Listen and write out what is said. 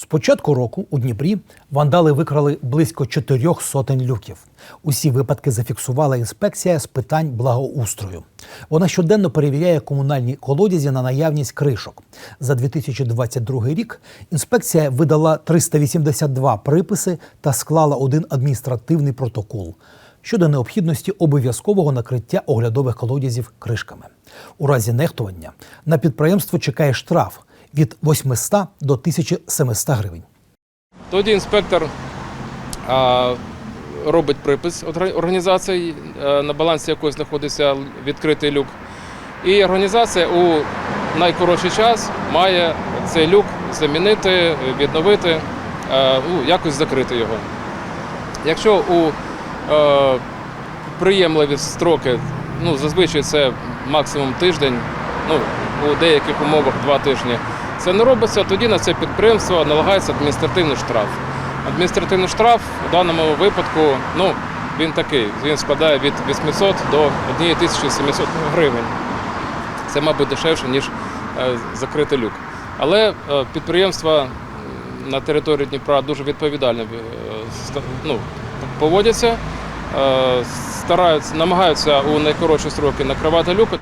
З початку року у Дніпрі вандали викрали близько чотирьох сотень люків. Усі випадки зафіксувала інспекція з питань благоустрою. Вона щоденно перевіряє комунальні колодязі на наявність кришок. За 2022 рік інспекція видала 382 приписи та склала один адміністративний протокол щодо необхідності обов'язкового накриття оглядових колодязів кришками. У разі нехтування на підприємство чекає штраф від 800 до 1700 гривень. Тоді інспектор а, робить припис орга- організації, на балансі якої знаходиться відкритий люк. І організація у найкоротший час має цей люк замінити, відновити, ну, якось закрити його. Якщо у е, приємливі строки, ну, зазвичай це максимум тиждень, ну, у деяких умовах два тижні, це не робиться, тоді на це підприємство налагається адміністративний штраф. Адміністративний штраф у даному випадку, ну, він такий, він складає від 800 до 1700 гривень. Це, мабуть, дешевше, ніж е, закрити люк. Але е, підприємства на території Дніпра дуже відповідально е, ну, поводяться, стараються, намагаються у найкоротші строки накривати люки.